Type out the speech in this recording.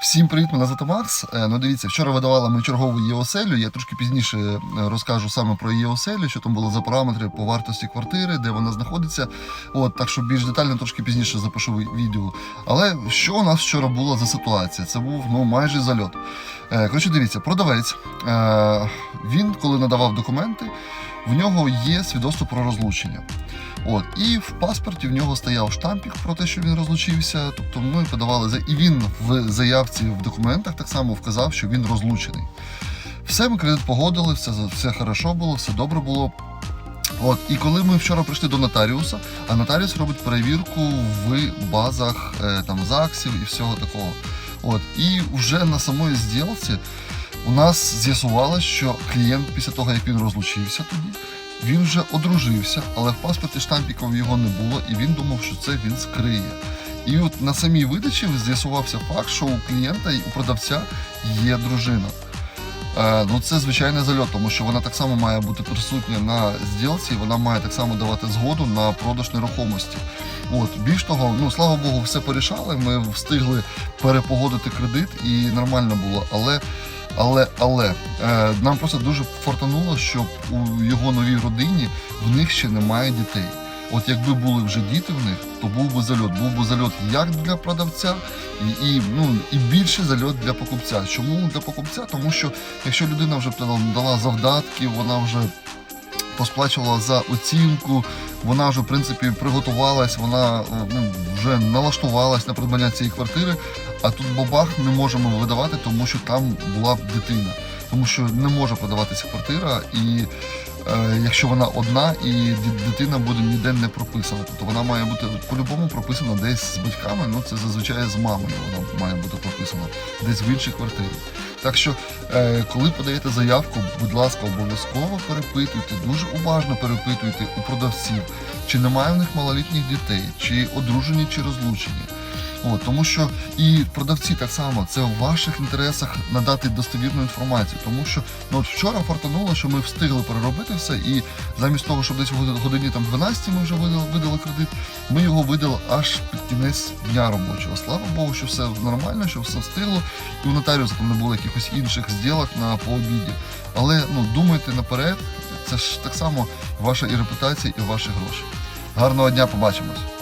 Всім привіт, мене звати Макс. Е, Ну дивіться, вчора видавали ми чергову її оселю. Я трошки пізніше е, розкажу саме про її оселю, що там було за параметри по вартості квартири, де вона знаходиться. От так що більш детально трошки пізніше запишу відео. Але що у нас вчора було за ситуація? Це був ну майже зальот. Е, Коротше, дивіться, продавець. Він, коли надавав документи, в нього є свідоцтво про розлучення. От, і в паспорті в нього стояв штампік про те, що він розлучився. Тобто ми подавали і він в заявці в документах так само вказав, що він розлучений. Все, ми кредит погодили, все, все хорошо було, все добре було. От, і коли ми вчора прийшли до нотаріуса, а нотаріус робить перевірку в базах е, там ЗАГСів і всього такого. От, і вже на самої зділці у нас з'ясувалось, що клієнт після того, як він розлучився тоді, він вже одружився, але в паспорті штампіків його не було, і він думав, що це він скриє. І от на самій видачі з'ясувався факт, що у клієнта і у продавця є дружина. Е, ну це звичайний зальот, тому що вона так само має бути присутня на зділці, вона має так само давати згоду на продаж нерухомості. От більш того, ну слава Богу, все порішали. Ми встигли перепогодити кредит і нормально було. Але але, але е, нам просто дуже фортануло, що у його новій родині в них ще немає дітей. От якби були вже діти в них, то був би зальот. Був би зальот як для продавця, і, і, ну, і більше зальот для покупця. Чому для покупця? Тому що якщо людина вже дала завдатки, вона вже посплачувала за оцінку, вона вже в принципі приготувалась, вона е, ну, вже налаштувалась на придбання цієї квартири, а тут бабах не можемо видавати, тому що там була дитина. Тому що не може продаватися квартира, і е, якщо вона одна, і дитина буде ніде не прописана. Тобто вона має бути по-любому прописана десь з батьками, ну це зазвичай з мамою вона має бути прописана, десь в іншій квартирі. Так що, е, коли подаєте заявку, будь ласка, обов'язково перепитуйте, дуже уважно перепитуйте у продавців, чи немає в них малолітніх дітей, чи одружені, чи розлучені. От, тому що і продавці так само це в ваших інтересах надати достовірну інформацію. Тому що ну от вчора фартануло, що ми встигли переробити все, і замість того, щоб десь в годині там 12 ми вже видали, видали кредит, ми його видали аж під кінець дня робочого. Слава Богу, що все нормально, що все встигло, і у нотаріуса там не було якихось інших зділок на пообіді. Але ну думайте наперед, це ж так само ваша і репутація, і ваші гроші. Гарного дня, побачимось.